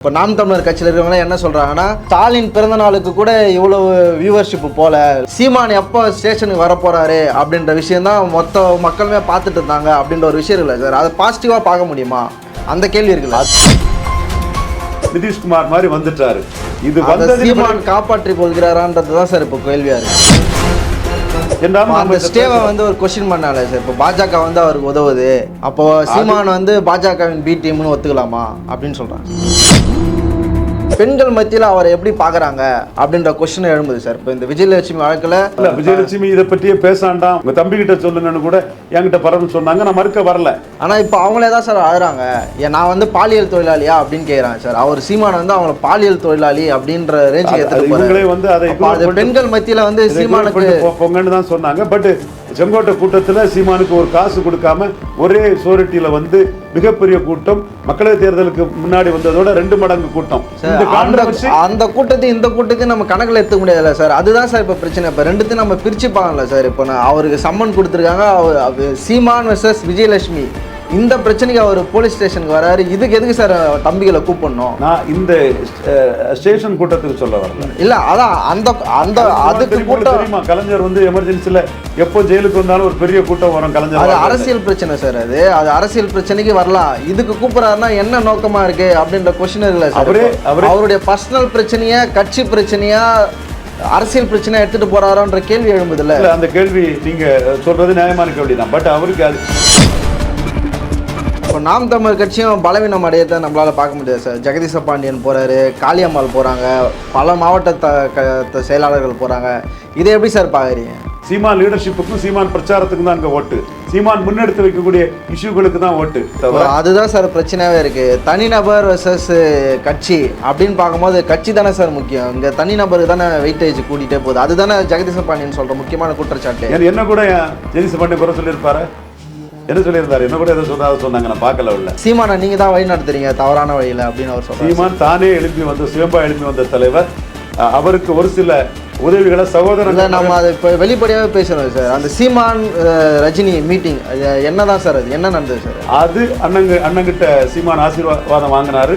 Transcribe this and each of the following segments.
இப்போ நாம் தமிழர் கட்சியில் இருக்கிறவங்க என்ன சொல்றாங்கன்னா ஸ்டாலின் பிறந்த நாளுக்கு கூட இவ்வளவு வியூவர்ஷிப் போல சீமான் எப்போ ஸ்டேஷனுக்கு வர போறாரு அப்படின்ற விஷயம் தான் மொத்த மக்களுமே பார்த்துட்டு இருந்தாங்க அப்படின்ற ஒரு விஷயம் இல்லை சார். அதை பாசிட்டிவாக பார்க்க முடியுமா? அந்த கேள்வி இருக்குல்ல. நிதிஷ்குமார் மாதிரி வந்துட்டாரு. இது அதை வந்தது சீமான் காப்பாற்றி கொள்கிறாரான்றது தான் சார் இப்போ கேள்வியா இருக்கு. அந்த ஸ்டேவை வந்து ஒரு கொஸ்டின் பண்ணால சார். இப்போ பாஜக வந்து அவருக்கு உதவுது. அப்போ சீமான் வந்து பாஜகவின் பி டீம்னு ஒத்துக்கலாமா அப்படின்னு சொல்றாங்க. பெண்கள் மத்தியில் அவரை எப்படி பார்க்கறாங்க அப்படின்ற கொஸ்டின் எழும்புது சார். இப்போ இந்த விஜயலட்சுமி வழக்கில் இல்ல விஜயலட்சுமி இதை பற்றியே பேசாண்டாம் உங்க தம்பி கிட்ட சொல்லுங்கன்னு கூட என்கிட்ட பரவன்னு சொன்னாங்க. நான் மறுக்க வரல. ஆனால் இப்போ அவங்களே தான் சார் அழுறாங்க ஏன் நான் வந்து பாலியல் தொழிலாளியா அப்படின்னு கேட்குறாங்க சார். அவர் சீமான் வந்து அவங்கள பாலியல் தொழிலாளி அப்படின்ற ரேஞ்சுக்கு போறாரு. வந்து அதை பெண்கள் மத்தியில் வந்து சீமானுக்கு போங்கன்னு தான் சொன்னாங்க. பட் செங்கோட்டை கூட்டத்துல சீமானுக்கு ஒரு காசு கொடுக்காம ஒரே சோரிட்டியில வந்து மிகப்பெரிய கூட்டம் மக்களவை தேர்தலுக்கு முன்னாடி வந்ததோட ரெண்டு மடங்கு கூட்டம். அந்த கான்ட்ரவர்சி அந்த கூட்டத்தை இந்த கூட்டத்தையும் நம்ம கணக்கில் எடுத்துக்க முடியாதுல்ல சார். அதுதான் சார் இப்போ பிரச்சனை. இப்போ ரெண்டுத்தையும் நம்ம பிரிச்சுப்பாங்கல்ல சார். இப்போ நான் அவருக்கு சம்மன் கொடுத்துருக்காங்க. அவர் சீமான் வெர்சஸ் விஜயலட்சுமி. இந்த பிரச்சனைக்கு அவர் போலீஸ் ஸ்டேஷனுக்கு வராரு. இதுக்கு எதுக்கு சார் தம்பிகளை கூப்பிடணும்? நான் இந்த ஸ்டேஷன் கூட்டத்துக்கு சொல்ல வரல. இல்ல அதான் அந்த அந்த அதுக்கு கூட்டம் தெரியுமா? கலைஞர் வந்து எமர்ஜென்சில எப்போ ஜெயிலுக்கு வந்தாலும் ஒரு பெரிய கூட்டம் வரும் அது கலைஞர் அரசியல் பிரச்சனை சார் அது. அது அரசியல் பிரச்சனைக்கு வரலாம். இதுக்கு கூப்பிடுறாருன்னா என்ன நோக்கமா இருக்கு அப்படின்ற கொஸ்டின் இருக்குல்ல சார். அவருடைய பர்சனல் பிரச்சனையா கட்சி பிரச்சனையா அரசியல் பிரச்சனையா எடுத்துட்டு போறாரோன்ற கேள்வி எழும்புதுல்ல. இல்ல அந்த கேள்வி நீங்க சொல்றது நியாயமான கேள்வி தான் பட் அவருக்கு அது நாம் தமிழ் கட்சியும் பலவீனம் அடையத்தை நம்மளால பார்க்க முடியாது சார். ஜெகதீச பாண்டியன் போறாரு காளியம்மாள் போறாங்க பல மாவட்ட த- செயலாளர்கள் போறாங்க. இதை எப்படி சார் பாக்குறீங்க சீமான் லீடர்ஷிப்புக்கும் சீமான் பிரச்சாரத்துக்கும் தான் அங்க ஓட்டு. சீமான் முன்னெடுத்து வைக்கக்கூடிய இஷ்யூகளுக்கு தான் ஓட்டு அதுதான் சார் பிரச்சனையாவே இருக்கு. தனிநபர் வர்சஸ் கட்சி அப்படின்னு பார்க்கும்போது கட்சி தானே சார் முக்கியம். இங்க தனிநபருக்கு தானே வெயிட்டேஜ் கூட்டிகிட்டே போகுது. அதுதானே ஜெகதீச பாண்டியன் சொல்ற முக்கியமான குற்றச்சாட்டு. என்ன- என்ன கூட ஜெனிஸ் பாண்டி குறை சொல்லியிருப்பாரு? என்ன சொல்லியிருந்தாரு? என்ன கூட எதை சொன்னாத சொன்னாங்க. நான் பார்க்கல உள்ள. சீமானை நீங்க தான் வழி நடத்துறீங்க. தவறான வழியில அப்படின்னு அவர் சொல்றாரு சீமான் தானே எழுப்பி வந்த சுயம்பா எழுப்பி வந்த தலைவர். அவருக்கு ஒரு சில உதவிகளை இல்ல சகோதரன் நம்ம அதை இப்போ வெளிப்படையாவே பேசுறோம் சார். அந்த சீமான் ரஜினி மீட்டிங் என்னதான் சார் அது? என்ன நடந்தது சார்? அது அண்ணங்க அண்ணங்கிட்ட சீமான் ஆசீர்வாதம் வாங்கினாரு.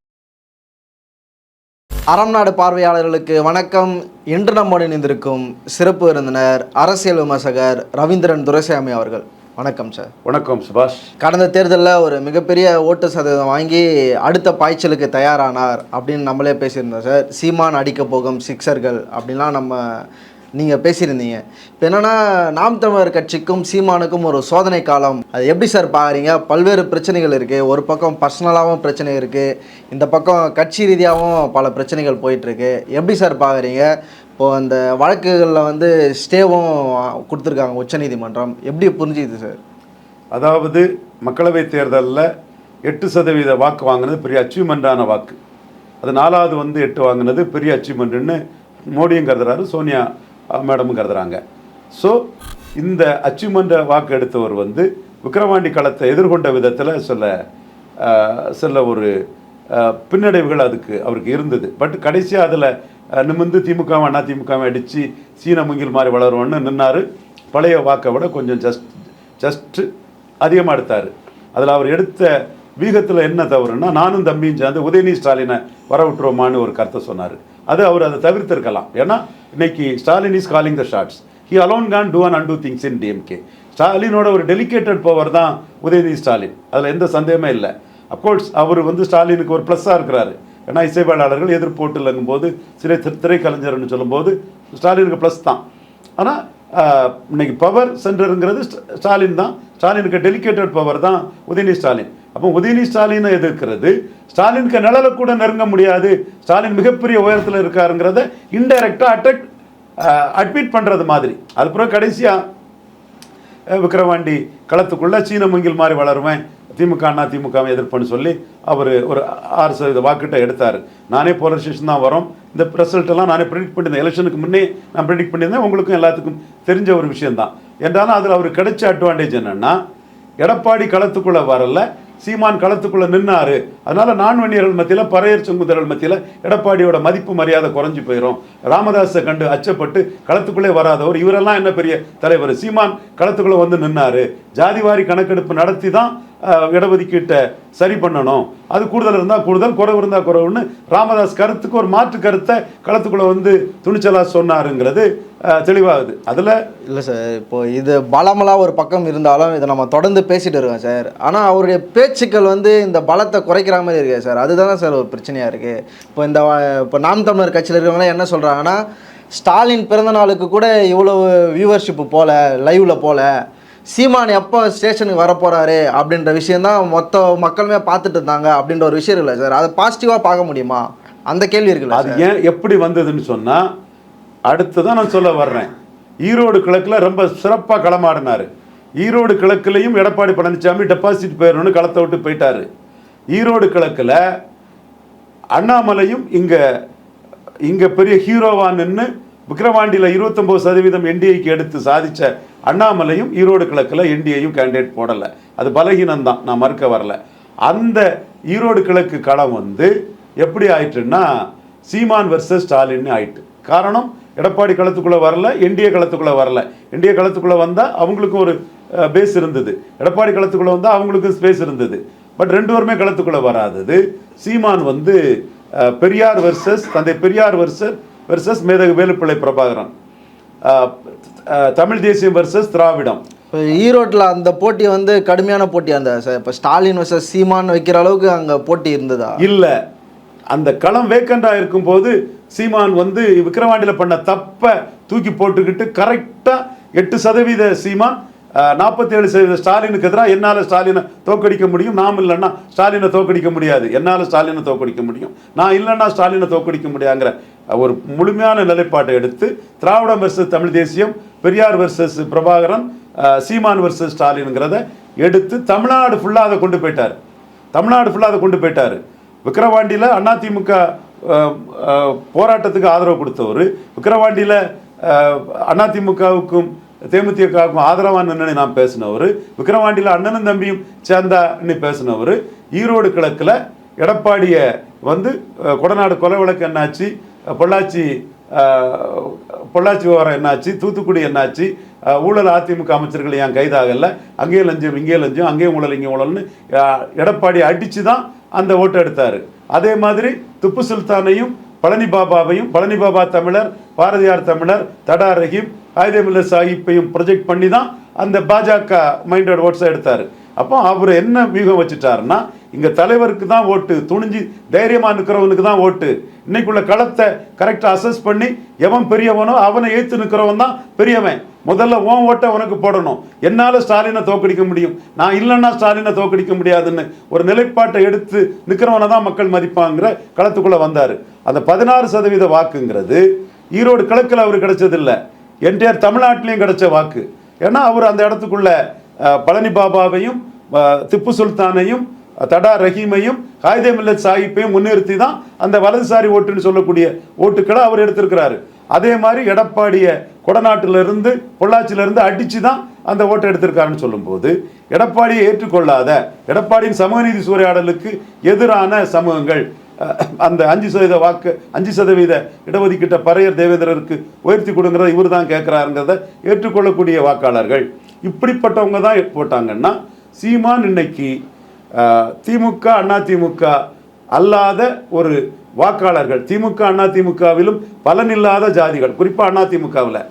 அறம் நாடு பார்வையாளர்களுக்கு வணக்கம். இன்று நம்மோடு இணைந்திருக்கும் சிறப்பு விருந்தினர் அரசியல் விமர்சகர் ரவீந்திரன் துரைசாமி அவர்கள். வணக்கம் சார் வணக்கம் சுபாஷ். கடந்த தேர்தலில் ஒரு மிகப்பெரிய ஓட்டு சதவீதம் வாங்கி அடுத்த பாய்ச்சலுக்கு தயாரானார் அப்படின்னு நம்மளே பேசியிருந்தோம் சார் சீமான் அடிக்க போகும் சிக்ஸர்கள் அப்படின்லாம் நம்ம நீங்கள் பேசியிருந்தீங்க. இப்போ என்னென்னா நாம் தமிழர் கட்சிக்கும் சீமானுக்கும் ஒரு சோதனை காலம். அது எப்படி சார் பார்க்குறீங்க பல்வேறு பிரச்சனைகள் இருக்குது ஒரு பக்கம் பர்சனலாகவும் பிரச்சனை இருக்குது இந்த பக்கம் கட்சி ரீதியாகவும் பல பிரச்சனைகள் போயிட்டுருக்கு. எப்படி சார் பார்க்குறீங்க இப்போது அந்த வழக்குகளில் வந்து ஸ்டேவும் கொடுத்துருக்காங்க உச்சநீதிமன்றம். எப்படி புரிஞ்சுது சார்? அதாவது மக்களவைத் தேர்தலில் எட்டு சதவீத வாக்கு வாங்கினது பெரிய அச்சீவ்மெண்ட்டான வாக்கு. அது நாலாவது வந்து எட்டு வாங்கினது பெரிய அச்சீவ்மெண்ட்டுன்னு மோடியும் கருதுறாரு சோனியா மேடமும் கருதுறாங்க. ஸோ இந்த அச்சீவ்மெண்ட்டை வாக்கு எடுத்தவர் வந்து விக்கிரவாண்டி களத்தை எதிர்கொண்ட விதத்தில் சில சில ஒரு பின்னடைவுகள் அதுக்கு அவருக்கு இருந்தது. பட் கடைசியாக அதில் நிமிர்ந்து திமுக அண்ணா திமுக அடித்து சீன முங்கில் மாதிரி வளருவோன்னு நின்னாரு. பழைய வாக்கை விட கொஞ்சம் ஜஸ்ட் ஜஸ்ட்டு அதிகமாக எடுத்தார். அதில் அவர் எடுத்த வீகத்தில் என்ன தவறுன்னா நானும் தம்பியும் சேர்ந்து உதயநிதி ஸ்டாலினை வர விட்டுருவோமான்னு ஒரு கருத்தை சொன்னார். அது அவர் அதை தவிர்த்திருக்கலாம். ஏன்னா இன்னைக்கு Stalin is calling the shots he alone can do and do things in DMK ஸ்டாலினோட ஒரு டெலிகேட்டட் பவர் தான் உதயநிதி ஸ்டாலின் அதில் எந்த சந்தேகமே இல்லை. அப்கோர்ஸ் அவர் வந்து ஸ்டாலினுக்கு ஒரு ப்ளஸ்ஸாக இருக்கிறாரு. ஏன்னா இசைப்பாளர்கள் எதிர்போட்டில் போது சிறை திரைக்கலைஞர்னு சொல்லும்போது ஸ்டாலினுக்கு ப்ளஸ் தான். ஆனால் இன்னைக்கு பவர் சென்டருங்கிறது ஸ்டாலின் தான். ஸ்டாலினுக்கு டெலிகேட்டட் பவர் தான் உதயநிதி ஸ்டாலின் அப்போ உதயநிதி ஸ்டாலினை எதிர்க்கிறது. ஸ்டாலினுக்கு நிழலை கூட நெருங்க முடியாது. ஸ்டாலின் மிகப்பெரிய உயரத்தில் இருக்காருங்கிறத இன்டைரக்டாக அட்டாக் அட்மிட் பண்ணுறது மாதிரி. அதுக்கப்புறம் கடைசியாக விக்ரவாண்டி களத்துக்குள்ளே சீன மூங்கில் மாதிரி வளருவேன். திமுக அண்ணா திமுகவை எதிர்ப்புன்னு சொல்லி அவர் ஒரு ஆறு சதவீத வாக்கிட்ட எடுத்தார். நானே போலரைசேஷன் தான் வரும். இந்த ரிசல்ட்டெல்லாம் நானே ப்ரிடிக்ட் பண்ணியிருந்தேன். எலெக்ஷனுக்கு முன்னே நான் ப்ரிடிக்ட் பண்ணியிருந்தேன். உங்களுக்கும் எல்லாத்துக்கும் தெரிஞ்ச ஒரு விஷயம்தான். என்றாலும் அதில் அவர் கிடைச்ச அட்வான்டேஜ் என்னென்னா எடப்பாடி களத்துக்குள்ளே வரல. சீமான் களத்துக்குள்ளே நின்னாரு. அதனால நான்வணியர்கள் மத்தியில் பறையர் சுங்குதர்கள் மத்தியில் எடப்பாடியோட மதிப்பு மரியாதை குறைஞ்சி போயிடும் ராமதாஸை கண்டு அச்சப்பட்டு களத்துக்குள்ளே வராதவர் இவரெல்லாம் என்ன பெரிய தலைவர்? சீமான் களத்துக்குள்ளே வந்து நின்னாரு. ஜாதிவாரி கணக்கெடுப்பு நடத்தி தான் அஹ், இடஒதுக்கீட்டை சரி பண்ணணும். அது கூடுதல் இருந்தால் கூடுதல் குறைவு இருந்தால் குறைவுன்னு ராமதாஸ் கருத்துக்கு ஒரு மாற்று கருத்தை களத்துக்குள்ளே வந்து துணிச்சலா சொன்னாருங்கிறது தெளிவாகுது. அதுல இல்லை சார் இப்போ இது பலமெல்லாம் ஒரு பக்கம் இருந்தாலும் இதை நம்ம தொடர்ந்து பேசிட்டு இருக்கோம் சார் ஆனால் அவருடைய பேச்சுக்கள் வந்து இந்த பலத்தை குறைக்கிற மாதிரி இருக்கு சார் அதுதானே சார் ஒரு பிரச்சனையாக இருக்குது இப்போ இந்த இப்போ நாம் தமிழர் கட்சியில் இருக்கிறவங்களாம் என்ன சொல்கிறாங்கன்னா ஸ்டாலின் பிறந்த நாளுக்கு கூட இவ்வளவு வியூவர்ஷிப் போல லைவ்ல போல சீமான் எப்போ ஸ்டேஷனுக்கு வரப்போறாரு அப்படின்ற விஷயம்தான் மொத்த மக்களுமே பார்த்துட்டு இருந்தாங்க அப்படின்ற ஒரு விஷயம் இல்லை சார் அதை பாசிட்டிவாக பார்க்க முடியுமா? அந்த கேள்வி இருக்குல்ல அது ஏன் எப்படி வந்ததுன்னு சொன்னா அடுத்ததான் நான் சொல்ல வர்றேன். ஈரோடு கிழக்கில் ரொம்ப சிறப்பாக களமாடினாரு ஈரோடு கிழக்குலையும் எடப்பாடி பழனிசாமி டெபாசிட் போயிடணும்னு களத்தை விட்டு போயிட்டார். ஈரோடு கிழக்கில் அண்ணாமலையும் இங்கே இங்கே பெரிய ஹீரோவா நின்று விக்ரவாண்டியில் இருபத்தொம்போது சதவீதம் என்டிஏக்கு எடுத்து சாதித்த அண்ணாமலையும் ஈரோடு கிழக்கில் என்டிஏயும் கேண்டிடேட் போடலை. அது பலகீனம் தான் நான் மறுக்க வரல. அந்த ஈரோடு கிழக்கு களம் வந்து எப்படி ஆயிட்டுன்னா சீமான் வர்சஸ் ஸ்டாலின் ஆயிட்டு. காரணம் எடப்பாடி களத்துக்குள்ள வரல என்டிஏ களத்துக்குள்ள வரல. என்டிஏ களத்துக்குள்ள வந்தா அவங்களுக்கும் ஒரு பேஸ் இருந்தது. எடப்பாடி களத்துக்குள்ள வந்தா அவங்களுக்கும் ஸ்பேஸ் இருந்தது. பட் ரெண்டு பேருமே களத்துக்குள்ள வராதது. சீமான் வந்து பெரியார் வெர்சஸ் தந்தை பெரியார் வெர்சஸ் வெர்சஸ் மேதகு வேலுப்பிள்ளை பிரபாகரன். தமிழ் தேசியம் வெர்சஸ் திராவிடம். இப்போ ஈரோட்டில் அந்த போட்டி வந்து கடுமையான இருந்ததா சார் இப்போ ஸ்டாலின் வர்சஸ் சீமான் வைக்கிற அளவுக்கு அங்கே போட்டி இருந்ததா? இல்ல. அந்த களம் வேக்கண்டா இருக்கும்போது சீமான் வந்து விக்கிரவாண்டியில் பண்ண தப்பை தூக்கி போட்டுக்கிட்டு கரெக்டாக எட்டு சதவீத சீமான் நாற்பத்தி ஏழு சதவீத ஸ்டாலினுக்கு எதிராக என்னால் ஸ்டாலினை தோக்கடிக்க முடியும்? நாம் இல்லைன்னா ஸ்டாலினை தோக்கடிக்க முடியாது. என்னால் ஸ்டாலினை தோக்கடிக்க முடியும். நான் இல்லைன்னா ஸ்டாலினை தோக்கடிக்க முடியாங்கிற ஒரு முழுமையான நிலைப்பாட்டை எடுத்து திராவிடம் வெர்சஸ் தமிழ் தேசியம் பெரியார் வெர்சஸ் பிரபாகரன் சீமான் வெர்சஸ் ஸ்டாலினுங்கிறத எடுத்து தமிழ்நாடு ஃபுல்லாக அதை கொண்டு போயிட்டார். தமிழ்நாடு ஃபுல்லாக அதை கொண்டு போயிட்டார். விக்கிரவாண்டியில் அதிமுக போராட்டத்துக்கு ஆதரவு கொடுத்தவர். விக்கிரவாண்டியில் அதிமுகவுக்கும் தேமுதிகவுக்கும் ஆதரவாக நின்று நான் பேசினவர். விக்கிரவாண்டியில் அண்ணனும் தம்பியும் சேர்ந்தான்னு பேசினவர். ஈரோடு கிழக்கில் எடப்பாடியை வந்து கொடநாடு கொலை வழக்கு என்னாச்சு பொள்ளாச்சி பொள்ளாச்சி விவகாரம் என்னாச்சு தூத்துக்குடி என்னாச்சு ஊழல் அதிமுக அமைச்சர்கள் ஏன் கைதாகலை அங்கேயும் லஞ்சம் இங்கே லஞ்சம் அங்கேயும் ஊழல் இங்கே ஊழல்னு எடப்பாடி அடித்து தான் அந்த ஓட்டை எடுத்தார். அதே மாதிரி துப்பு சுல்தானையும் பழனி பாபாவையும் பழனி பாபா தமிழர் பாரதியார் தமிழர் தடா ரஹீம் ஆயுதமில்ல சாஹிப்பையும் ப்ரொஜெக்ட் பண்ணி தான் அந்த பாஜக மைண்டட் ஓட்ஸை எடுத்தார். அப்போ அவர் என்ன வியூகம் வச்சுட்டாருன்னா இங்கே தலைவருக்கு தான் ஓட்டு துணிஞ்சு தைரியமாக நிற்கிறவனுக்கு தான் ஓட்டு. இன்னைக்குள்ள களத்தை கரெக்டாக அசஸ் பண்ணி எவன் பெரியவனோ அவனை ஏற்று நிற்கிறவன் தான் பெரியவன். முதல்ல உன் ஓட்டை உனக்கு போடணும். என்னால் ஸ்டாலினை தோக்கடிக்க முடியும். நான் இல்லைன்னா ஸ்டாலினை தோக்கடிக்க முடியாதுன்னு ஒரு நிலைப்பாட்டை எடுத்து நிற்கிறவனை தான் மக்கள் மதிப்பாங்கிற களத்துக்குள்ளே வந்தார். அந்த பதினாறு சதவீத வாக்குங்கிறது ஈரோடு கிழக்கில் அவர் கிடைச்சதில்லை. என்டையர் தமிழ்நாட்டிலையும் கிடைச்ச வாக்கு. ஏன்னா அவர் அந்த இடத்துக்குள்ள பழனி பாபாவையும் திப்பு சுல்தானையும் தடா ரஹீமையும் காயிதே மில்லத் சாஹிப்பையும் முன்னிறுத்தி தான் அந்த வலதுசாரி ஓட்டுன்னு சொல்லக்கூடிய ஓட்டுக்களை அவர் எடுத்திருக்கிறாரு. அதே மாதிரி எடப்பாடிய கொடநாட்டிலிருந்து பொள்ளாச்சியிலிருந்து அடித்து தான் அந்த ஓட்டை எடுத்திருக்காருன்னு சொல்லும்போது எடப்பாடியை ஏற்றுக்கொள்ளாத எடப்பாடியின் சமூகநீதி சூறையாடலுக்கு எதிரான சமூகங்கள் அந்த அஞ்சு சதவீத வாக்கு அஞ்சு சதவீத இடஒதுக்கீட்ட பறையர் தேவேந்திரருக்கு உயர்த்தி கொடுங்கிறத இவர் தான் கேட்குறாருங்கிறத ஏற்றுக்கொள்ளக்கூடிய வாக்காளர்கள். இப்படிப்பட்டவங்க தான் போட்டாங்கன்னா சீமான் இன்னைக்கு திமுக அண்ணா திமுக அல்லாத ஒரு வாக்காளர்கள். திமுக அண்ணா திமுகவிலும் பலனில்லாத ஜாதிகள். குறிப்பாக அண்ணா திமுகவில்.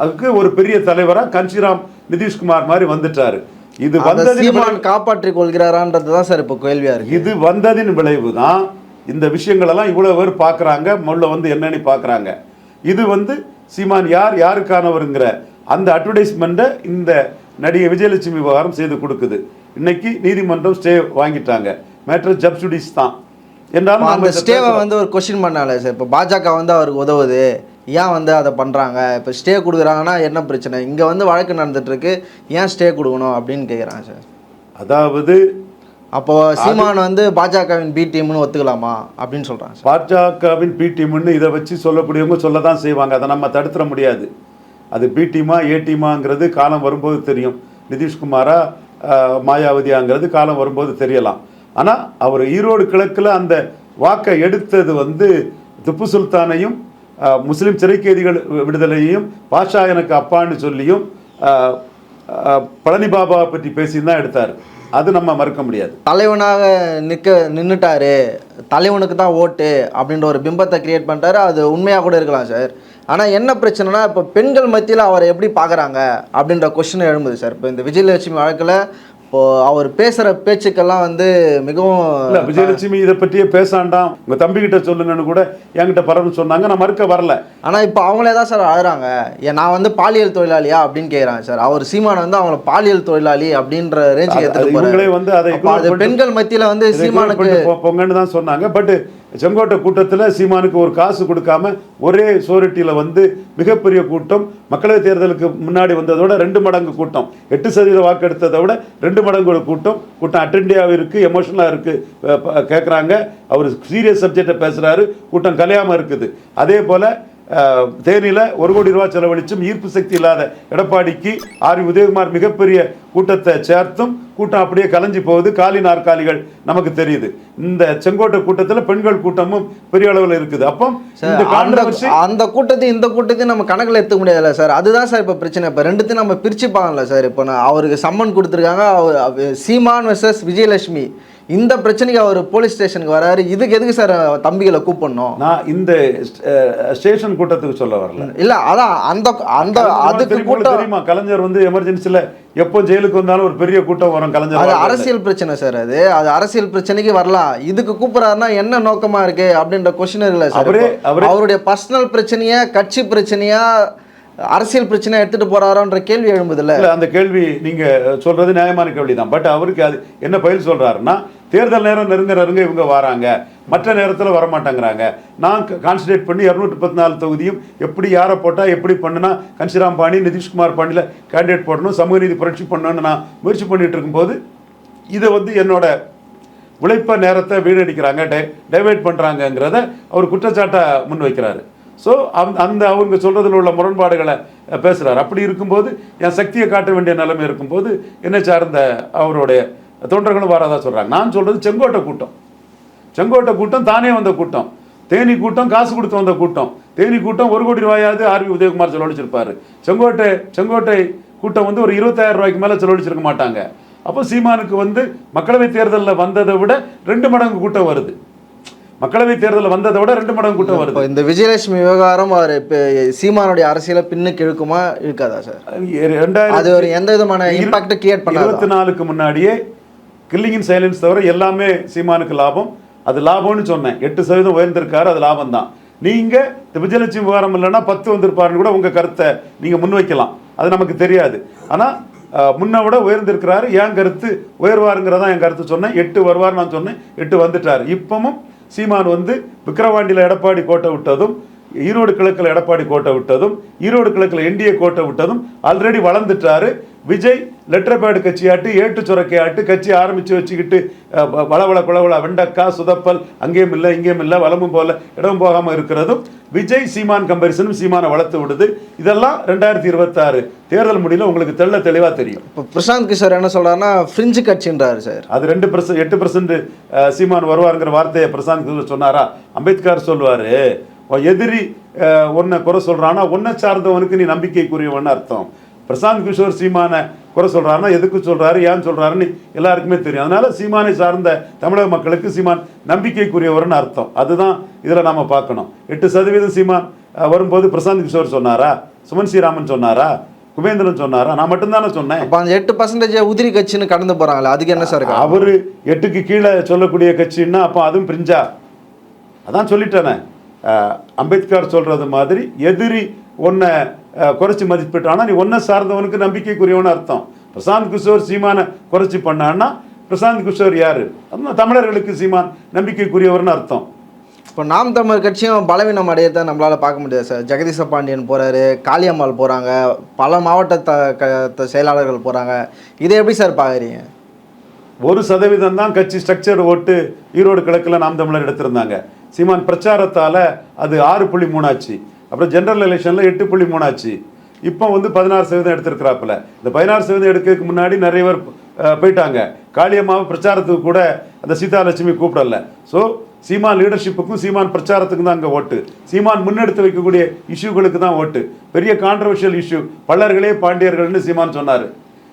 அதுக்கு ஒரு பெரிய தலைவராக கன்ஷிராம் நிதிஷ்குமார் மாதிரி வந்துட்டாரு. இது வந்ததின் காப்பாற்றிக் கொள்கிறாரான்றது தான் சார் இப்போ கேள்வியா இருக்கு. இது வந்ததின் விளைவு தான் இந்த விஷயங்களெல்லாம் இவ்வளவு பேர் பார்க்குறாங்க முள்ள வந்து என்னன்னு பார்க்குறாங்க இது வந்து சீமான் யார் யாருக்கானவருங்கிற அந்த அட்வர்டைஸ்மெண்ட்டை இந்த நடிகை விஜயலட்சுமி விவகாரம் செய்து கொடுக்குது. இன்னைக்கு நீதிமன்றம் ஸ்டே வாங்கிட்டாங்க. மேட்டர் ஜப்சுடிஸ் தான். என்றாலும் அந்த ஸ்டேவை. வந்து ஒரு கொஸ்டின் பண்ணால சார். இப்போ பாஜக வந்து அவருக்கு உதவுது. ஏன் வந்து அதை பண்ணுறாங்க இப்போ ஸ்டே கொடுக்குறாங்கன்னா என்ன பிரச்சனை? இங்கே வந்து வழக்கு நடந்துட்டு இருக்கு ஏன் ஸ்டே கொடுக்கணும் அப்படின்னு கேட்குறாங்க சார். அதாவது அப்போ சீமான் வந்து பாஜகவின் பி டீம்னு ஒத்துக்கலாமா அப்படின்னு சொல்றாங்க சார். பாஜகவின் பி டீம்னு இதை வச்சு சொல்லக்கூடியவங்க சொல்ல தான் செய்வாங்க. அதை நம்ம தடுத்துட முடியாது. அது பி டீமா ஏ டீமாங்கிறது காலம் வரும்போது தெரியும். நிதிஷ்குமாரா மாயாவதியாங்கிறது காலம் வரும்போது தெரியலாம். ஆனால் அவர் ஈரோடு கிழக்கில் அந்த வாக்கை எடுத்தது வந்து திப்பு சுல்தானையும் முஸ்லீம் சிறைக்கைதிகள் விடுதலையையும் பாஷா எனக்கு அப்பான்னு சொல்லியும் பழனிபாபாவை பழனி பற்றி பேசி தான் எடுத்தார். அது நம்ம மறுக்க முடியாது. தலைவனாக நிற்க நின்றுட்டாரு தலைவனுக்கு தான் ஓட்டு அப்படின்ற ஒரு பிம்பத்தை கிரியேட் பண்ணிட்டாரு. அது உண்மையாக கூட இருக்கலாம் சார் ஆனால் என்ன பிரச்சனைனா இப்போ பெண்கள் மத்தியில் அவரை எப்படி பார்க்குறாங்க அப்படின்ற கொஸ்டின் எழும்புது சார் இப்போ இந்த விஜயலட்சுமி வழக்கில் இப்போ அவர் பேசுகிற பேச்சுக்கெல்லாம் வந்து இல்ல மிகவும் விஜயலட்சுமி இதை பற்றியே பேசாண்டாம். உங்க தம்பி கிட்ட சொல்லுங்கன்னு கூட என்கிட்ட பலரும் சொன்னாங்க. நான் மறுக்க வரல. ஆனால் இப்போ அவங்களே தான் சார் அழுறாங்க ஏன் நான் வந்து பாலியல் தொழிலாளியா அப்படின்னு கேட்குறாங்க சார். அவர் சீமான் வந்து அவங்கள பாலியல் தொழிலாளி அப்படின்ற ரேஞ்சுக்கு போறாரு. வந்து அதை பெண்கள் மத்தியில் வந்து சீமானுக்கு போங்கன்னு தான் சொன்னாங்க. பட் செங்கோட்டை கூட்டத்துல சீமானுக்கு ஒரு காசு கொடுக்காம ஒரே சோரிட்டியில வந்து மிகப்பெரிய கூட்டம் மக்களவைத் தேர்தலுக்கு முன்னாடி வந்ததோட ரெண்டு மடங்கு கூட்டம். எட்டு சதவீத வாக்கு எடுத்ததை விட ரெண்டு மடங்கு கூட்டம். கூட்டம் அட்டெண்டியாக இருக்குது எமோஷனலாக இருக்குது கேட்குறாங்க அவர் சீரியஸ் சப்ஜெக்டை பேசுகிறாரு கூட்டம் கலையாமல் இருக்குது. அதே போல் தேனியில ஒரு கோடி ரூபாய் செலவழிச்சும் ஈர்ப்பு சக்தி இல்லாத எடப்பாடிக்கு ஆர் உதயகுமார் மிகப்பெரிய கூட்டத்தை சேர்த்தும் கூட்டம் அப்படியே கலைஞ்சு போகுது. காலி நாற்காலிகள் நமக்கு தெரியுது. இந்த செங்கோட்டை கூட்டத்தில் பெண்கள் கூட்டமும் பெரிய அளவில் இருக்குது. அப்போ இந்த அந்த கூட்டத்தையும் இந்த கூட்டத்தையும் நம்ம கணக்கில் எடுத்துக்க முடியாதுல்ல சார். அதுதான் சார் இப்போ பிரச்சனை. இப்போ ரெண்டுத்தையும் நம்ம பிரிச்சுப்பாங்கல்ல சார். இப்போ நான் அவருக்கு சம்மன் கொடுத்துருக்காங்க. அவர் சீமான் வெர்சஸ் விஜயலட்சுமி. இந்த பிரச்சனைக்கு அவர் போலீஸ் ஸ்டேஷனுக்கு வராரு. இதுக்கு எதுக்கு சார் தம்பிகளை கூப்பிடணும்? நான் இந்த ஸ்டேஷன் கூட்டத்துக்கு சொல்ல வரல. இல்ல அதான் அந்த அந்த அதுக்கு கூட்டம் தெரியுமா? கலைஞர் வந்து எமர்ஜென்சில எப்போ ஜெயிலுக்கு வந்தாலும் ஒரு பெரிய கூட்டம் வரும் கலைஞர் அது. அரசியல் பிரச்சனை சார் அது. அது அரசியல் பிரச்சனைக்கு வரலாம். இதுக்கு கூப்பிடுறாருன்னா என்ன நோக்கமா இருக்கு அப்படின்ற கொஸ்டின் இருக்குல்ல சார் அவருடைய பர்சனல் பிரச்சனையா கட்சி பிரச்சனையா அரசியல் பிரச்சனையா எடுத்துட்டு போறாரோன்ற கேள்வி எழும்புதுல்ல. இல்ல அந்த கேள்வி நீங்க சொல்றது நியாயமான கேள்வி தான் பட் அவருக்கு அது என்ன பதில் சொல்றாருன்னா தேர்தல் நேரம் நெருங்க நெருங்க இவங்க வராங்க. மற்ற நேரத்தில் வரமாட்டேங்கிறாங்க. நான் கான்சன்ட்ரேட் பண்ணி இரநூத்தி முப்பத்தி நாலு தொகுதியும் எப்படி யாரை போட்டால் எப்படி பண்ணுனா கன்சிராம் பாணி நிதிஷ்குமார் பாண்டியில் கேண்டிடேட் போடணும் சமூக நீதி புரட்சி பண்ணணும்னு நான் முயற்சி பண்ணிட்டு இருக்கும்போது இதை வந்து என்னோட உழைப்ப நேரத்தை வீணடிக்கிறாங்க டை டைவர்ட் பண்ணுறாங்கங்கிறத அவர் குற்றச்சாட்டை முன்வைக்கிறாரு. ஸோ அந்த அவங்க சொல்கிறதுல உள்ள முரண்பாடுகளை பேசுகிறார் அப்படி இருக்கும்போது என் சக்தியை காட்ட வேண்டிய நிலைமை இருக்கும்போது என்னை சார்ந்த அவருடைய தொண்டர்களும் வராதா சொல்றாங்க. நான் சொல்றது செங்கோட்டை கூட்டம். செங்கோட்டை கூட்டம் தானே வந்த கூட்டம். தேனி கூட்டம் காசு கொடுத்து வந்த கூட்டம். தேனி கூட்டம் ஒரு கோடி ரூபாயாவது ஆர்வி உதயகுமார் செலவழிச்சிருப்பாரு. செங்கோட்டை செங்கோட்டை கூட்டம் வந்து ஒரு இருபத்தாயிரம் ரூபாய்க்கு மேலே செலவழிச்சிருக்க மாட்டாங்க. அப்போ சீமானுக்கு வந்து மக்களவைத் தேர்தலில் வந்ததை விட ரெண்டு மடங்கு கூட்டம் வருது. மக்களவைத் தேர்தலில் வந்ததை விட ரெண்டு மடங்கு கூட்டம் வருது. இந்த விஜயலட்சுமி விவகாரம் அவர் இப்போ சீமானுடைய அரசியலை பின்னுக்கு இழுக்குமா இழுக்காதா சார்? ரெண்டாயிரத்தி அது ஒரு எந்த விதமான இம்பாக்ட் கிரியேட் பண்ணாது? இருபத்தி நாலுக்கு முன்னாடியே கில்லிங் இன் சைலன்ஸ் தவிர எல்லாமே சீமானுக்கு லாபம். அது லாபம்னு சொன்னேன். எட்டு சதவீதம் உயர்ந்திருக்காரு அது லாபம் தான் நீங்கள் இந்த விஜயலட்சுமி விவகாரம் இல்லைன்னா பத்து வந்திருப்பாருன்னு கூட உங்கள் கருத்தை நீங்கள் முன்வைக்கலாம். அது நமக்கு தெரியாது. ஆனால் முன்ன விட உயர்ந்திருக்கிறாரு. என் கருத்து உயர்வாருங்கிறதா என் கருத்து சொன்னேன். எட்டு வருவார் நான் சொன்னேன். எட்டு வந்துட்டார். இப்பவும் சீமான் வந்து விக்கிரவாண்டியில் எடப்பாடி கோட்டை விட்டதும் ஈரோடு கிழக்கில் எடப்பாடி கோட்டை விட்டதும் ஈரோடு கிழக்கில் என்டிஏ கோட்டை விட்டதும் ஆல்ரெடி வளர்ந்துட்டாரு. விஜய் லெட்டர் பேடு கட்சியாட்டு ஏட்டு சுரக்கையாட்டு கட்சி ஆரம்பித்து வச்சுக்கிட்டு வளவள குளவள வெண்டக்காய் சுதப்பல் அங்கேயும் இல்லை இங்கேயும் இல்லை வளமும் போல இடமும் போகாமல் இருக்கிறதும் விஜய் சீமான் கம்பேரிசனும் சீமானை வளர்த்து விடுது. இதெல்லாம் ரெண்டாயிரத்தி இருபத்தாறு. தேர்தல் முடியல உங்களுக்கு தெள்ள தெளிவாக தெரியும். இப்போ பிரசாந்த் கிஷோர் என்ன சொல்றாருன்னா ஃப்ரிஞ்சு கட்சின்றாரு சார். அது ரெண்டு பர்சன்ட் எட்டு பர்சன்ட் சீமான் வருவாருங்கிற வார்த்தையை பிரசாந்த் கிஷோர் சொன்னாரா? அம்பேத்கர் சொல்லுவாரு. எதிரி உன்னை குறை சொல்றானா உன்னை சார்ந்தவனுக்கு நீ நம்பிக்கைக்குரியவன்னு அர்த்தம். பிரசாந்த் கிஷோர் சீமானை குறை சொல்றாருன்னா எதுக்கு சொல்றாரு ஏன் சொல்றாருன்னு எல்லாருக்குமே தெரியும். அதனால சீமானை சார்ந்த தமிழக மக்களுக்கு சீமான் நம்பிக்கைக்குரியவர்னு அர்த்தம். அதுதான் இதுல நாம பார்க்கணும். எட்டு சதவீதம் சீமான் வரும்போது பிரசாந்த் கிஷோர் சொன்னாரா? சுமன் ஸ்ரீராமன் சொன்னாரா? குபேந்திரன் சொன்னாரா? நான் மட்டும்தானே சொன்னேன். அப்போ அந்த எட்டு பர்சன்டேஜ் உதிரி கட்சின்னு கடந்து போறாங்களே அதுக்கு என்ன சார்? அவரு எட்டுக்கு கீழே சொல்லக்கூடிய கட்சின்னா அப்போ அதுவும் பிரிஞ்சா? அதான் சொல்லிட்டேனே. அம்பேத்கர் சொல்றது மாதிரி எதிரி உன்னை குறைச்சி மதிப்பிட்டானா நீ ஒன்றை சார்ந்தவனுக்கு நம்பிக்கைக்குரியவனு அர்த்தம். பிரசாந்த் கிஷோர் சீமானை குறைச்சி பண்ணான்னா பிரசாந்த் கிஷோர் யாரு? தமிழர்களுக்கு சீமான் நம்பிக்கைக்குரியவர்னு அர்த்தம். இப்போ நாம் தமிழர் கட்சியும் பலவீனம் அடையத்தை நம்மளால பார்க்க முடியாது சார். ஜெகதீச பாண்டியன் போறாரு காளியம்மாள் போறாங்க பல மாவட்ட த க செயலாளர்கள் போறாங்க. இதை எப்படி சார் பார்க்குறீங்க? ஒரு சதவீதம் தான் கட்சி ஸ்ட்ரக்சர் ஓட்டு ஈரோடு கிழக்கில் நாம் தமிழர் எடுத்திருந்தாங்க. சீமான் பிரச்சாரத்தால் அது ஆறு புள்ளி மூணாச்சு அப்புறம் ஜென்ரல் எலெக்ஷனில் எட்டு புள்ளி மூணாச்சு இப்போ வந்து பதினாறு சதவீதம் எடுத்திருக்கிறாப்புல. இந்த பதினாறு சதவீதம் எடுக்கிறதுக்கு முன்னாடி நிறைய பேர் போயிட்டாங்க. காளியம்மாவை பிரச்சாரத்துக்கு கூட அந்த சீதாலட்சுமி கூப்பிடல. ஸோ சீமான் லீடர்ஷிப்புக்கும் சீமான் பிரச்சாரத்துக்கும் தான் அங்கே ஓட்டு. சீமான் முன்னெடுத்து வைக்கக்கூடிய இஷ்யூகளுக்கு தான் ஓட்டு. பெரிய கான்ட்ரவர்ஷியல் இஷ்யூ பல்லர்களே பாண்டியர்கள்னு சீமான் சொன்னார்.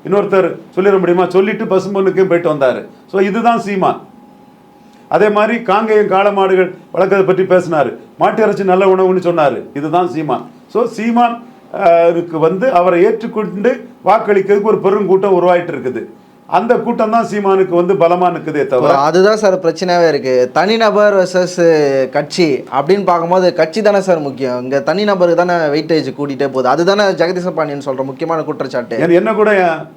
இன்னொருத்தர் சொல்லிட முடியுமா? சொல்லிட்டு பசும்பொண்ணுக்கும் போயிட்டு வந்தார். ஸோ இதுதான் சீமான். அதே மாதிரி காங்கேயம் காளமாடுகள் வளர்க்கறதை பற்றி பேசினார். மாட்டு இறைச்சி நல்ல உணவுன்னு சொன்னார். இதுதான் சீமான். ஸோ சீமான் அஹ், ருக்கு வந்து அவரை ஏற்றுக்கொண்டு வாக்களிக்கிறதுக்கு ஒரு பெருங்கூட்டம் உருவாயிட்டு இருக்குது அந்த கூட்டம் தான் சீமானுக்கு வந்து பலமா நிற்குதே தவிர அதுதான் சார் பிரச்சனையாவே இருக்கு. தனிநபர் வர்சஸ் கட்சி அப்படின்னு பார்க்கும்போது கட்சி தானே சார் முக்கியம். இங்க தனிநபருக்கு தானே வெயிட்டேஜ் கூட்டிகிட்டே போகுது. அதுதானே ஜெகதீச பாண்டியன் சொல்ற முக்கியமான குற்றச்சாட்டு. என்ன- என்ன கூட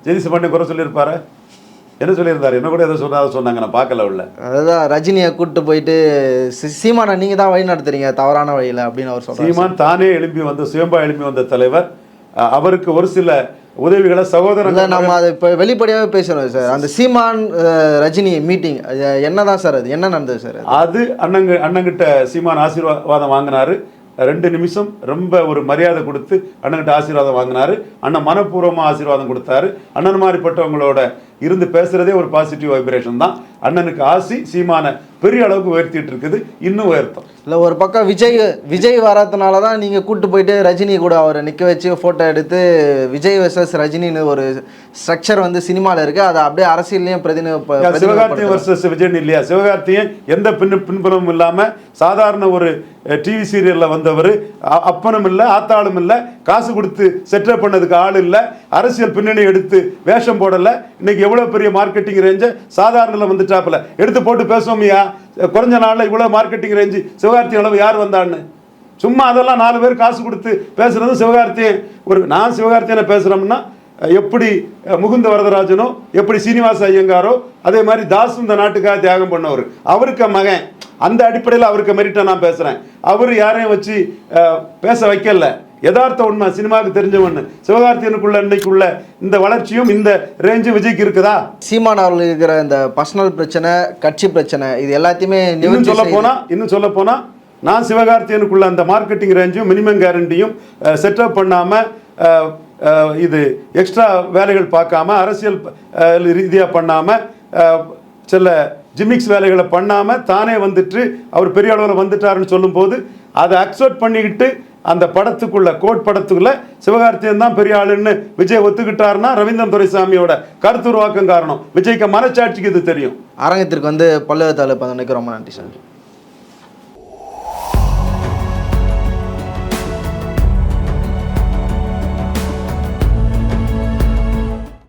ஜெனிஸ் பாண்டியன் குறை சொல்லியிருப்பாரு? என்ன சொல்லியிருந்தாரு? என்ன கூட எதை சொன்னாத சொன்னாங்க நான் பார்க்கல உள்ள. அதுதான் ரஜினியை கூட்டு போயிட்டு சி- சீமானை நீங்க தான் வழி நடத்துறீங்க தவறான வழியில அப்படின்னு அவர் சொல்றாரு. சீமான் தானே எழும்பி வந்த சுயம்பா எழும்பி வந்த தலைவர். அவருக்கு ஒரு சில உதவிகளை சகோதரன் நம்ம அதை இப்போ வெளிப்படையாவே பேசுறோம் சார். அந்த சீமான் ரஜினி மீட்டிங் என்னதான் சார் அது? என்ன நடந்தது சார் அது? அண்ணங்க அண்ணங்கிட்ட சீமான் ஆசீர்வாதம் வாங்கினாரு. ரெண்டு நிமிஷம் ரொம்ப ஒரு மரியாதை கொடுத்து அண்ணன்கிட்ட ஆசீர்வாதம் வாங்கினாரு. அண்ணன் மனப்பூர்வமா ஆசீர்வாதம் கொடுத்தாரு. அண்ணன் மாதிரிப்பட்டவங்களோட இருந்து பேசுறதே ஒரு பாசிட்டிவ் வைப்ரேஷன் தான். அண்ணனுக்கு ஆசி சீமான பெரிய அளவுக்கு உயர்த்திட்டு இருக்குது. இன்னும் உயர்த்தும். இல்ல ஒரு பக்கம் விஜய் விஜய் வரதுனால தான் நீங்க கூட்டு போயிட்டு ரஜினி கூட அவரை நிக்க வச்சு போட்டோ எடுத்து விஜய் வெர்சஸ் ரஜினின்னு ஒரு ஸ்ட்ரக்சர் வந்து சினிமால இருக்கு. அதை அப்படியே அரசியல்லையும் பிரதிநிதி சிவகார்த்தியன் வர்சஸ் விஜயன் இல்லையா? சிவகார்த்தியன் எந்த பின்னு பின்புலமும் இல்லாம சாதாரண ஒரு டிவி சீரியல்ல வந்தவர். அப்பனும் இல்ல ஆத்தாளும் இல்ல காசு கொடுத்து செட்டப் பண்ணதுக்கு ஆள் இல்லை. அரசியல் பின்னணி எடுத்து வேஷம் போடலை. இன்னைக்கு எவ்வளோ பெரிய மார்க்கெட்டிங் ரேஞ்சு சாதாரண வந்துட்டாப்புல. எடுத்து போட்டு பேசுவோம்யா குறைஞ்ச நாளில் இவ்வளோ மார்க்கெட்டிங் ரேஞ்சு சிவகார்த்தி அளவு யார் வந்தான்னு? சும்மா அதெல்லாம் நாலு பேர் காசு கொடுத்து பேசுகிறது சிவகார்த்தியன் ஒரு நான் சிவகார்த்தியனை பேசுகிறோம்னா எப்படி முகுந்த வரதராஜனோ எப்படி சீனிவாச ஐயங்காரோ அதே மாதிரி தாஸ் இந்த நாட்டுக்காக தியாகம் பண்ணவர். அவருக்கு மகன். அந்த அடிப்படையில் அவருக்கு மெரிட்டை நான் பேசுகிறேன் அவர் யாரையும் வச்சு பேச வைக்கல. யதார்த்த உண்மை சினிமாவுக்கு தெரிஞ்சவன்னு சிவகார்த்தியனுக்குள்ள இன்னைக்குள்ள இந்த வளர்ச்சியும் இந்த ரேஞ்சும் விஜய்க்கு இருக்குதா? சீமான் அவர்களுக்கு இருக்கிற இந்த பர்சனல் பிரச்சனை கட்சி பிரச்சனை இது எல்லாத்தையுமே இன்னும் சொல்ல போனா இன்னும் சொல்ல போனா நான் சிவகார்த்தியனுக்குள்ள அந்த மார்க்கெட்டிங் ரேஞ்சும் மினிமம் கேரண்டியும் செட்டப் பண்ணாம இது எக்ஸ்ட்ரா வேலைகள் பார்க்காம அரசியல் அஹ், ரீதியா பண்ணாம அஹ், சில ஜிமிக்ஸ் வேலைகளை பண்ணாம தானே வந்துட்டு அவர் பெரிய அளவில் வந்துட்டாருன்னு சொல்லும்போது அதை அக்செப்ட் பண்ணிக்கிட்டு அந்த படத்துக்குள்ள கோட் படத்துக்குள்ள சிவகார்த்தியன் தான் பெரிய ஆளுன்னு விஜய் ஒத்துக்கிட்டாருன்னா ரவீந்திரன் துரைசாமியோட கருத்துருவாக்கம் காரணம். விஜய்க்கு மனச்சாட்சிக்கு இது தெரியும். அரங்கத்திற்கு வந்து பல்லவத்தாலு இப்போ ரொம்ப நன்றி சார்.